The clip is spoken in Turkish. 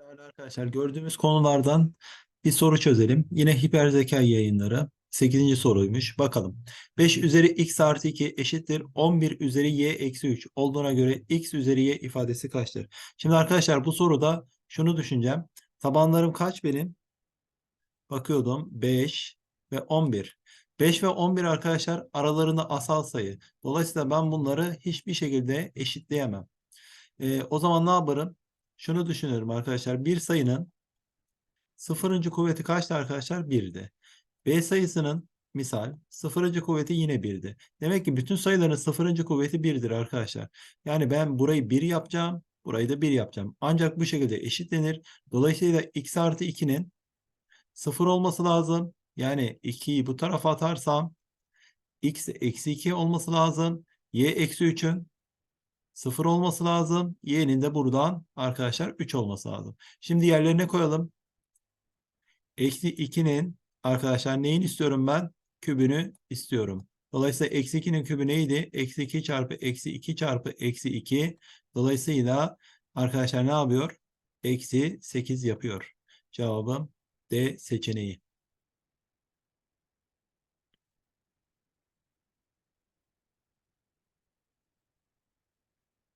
Değerli arkadaşlar gördüğümüz konulardan bir soru çözelim. Yine hiper zeka yayınları. 8. soruymuş. Bakalım. 5 üzeri x artı 2 eşittir 11 üzeri y eksi 3 olduğuna göre x üzeri y ifadesi kaçtır? Şimdi arkadaşlar bu soruda şunu düşüneceğim. Tabanlarım kaç benim? Bakıyordum 5 ve 11. 5 ve 11 arkadaşlar aralarında asal sayı. Dolayısıyla ben bunları hiçbir şekilde eşitleyemem. Ee, o zaman ne yaparım? Şunu düşünüyorum arkadaşlar. Bir sayının sıfırıncı kuvveti kaçtı arkadaşlar? 1'di. B sayısının misal sıfırıncı kuvveti yine 1'di. Demek ki bütün sayıların sıfırıncı kuvveti 1'dir arkadaşlar. Yani ben burayı 1 yapacağım. Burayı da 1 yapacağım. Ancak bu şekilde eşitlenir. Dolayısıyla x artı 2'nin 0 olması lazım. Yani 2'yi bu tarafa atarsam x eksi 2 olması lazım. y eksi 3'ün 0 olması lazım. Y'nin de buradan arkadaşlar 3 olması lazım. Şimdi yerlerine koyalım. Eksi 2'nin arkadaşlar neyin istiyorum ben? Kübünü istiyorum. Dolayısıyla eksi 2'nin kübü neydi? Eksi 2 çarpı eksi 2 çarpı eksi 2. Dolayısıyla arkadaşlar ne yapıyor? Eksi 8 yapıyor. Cevabım D seçeneği.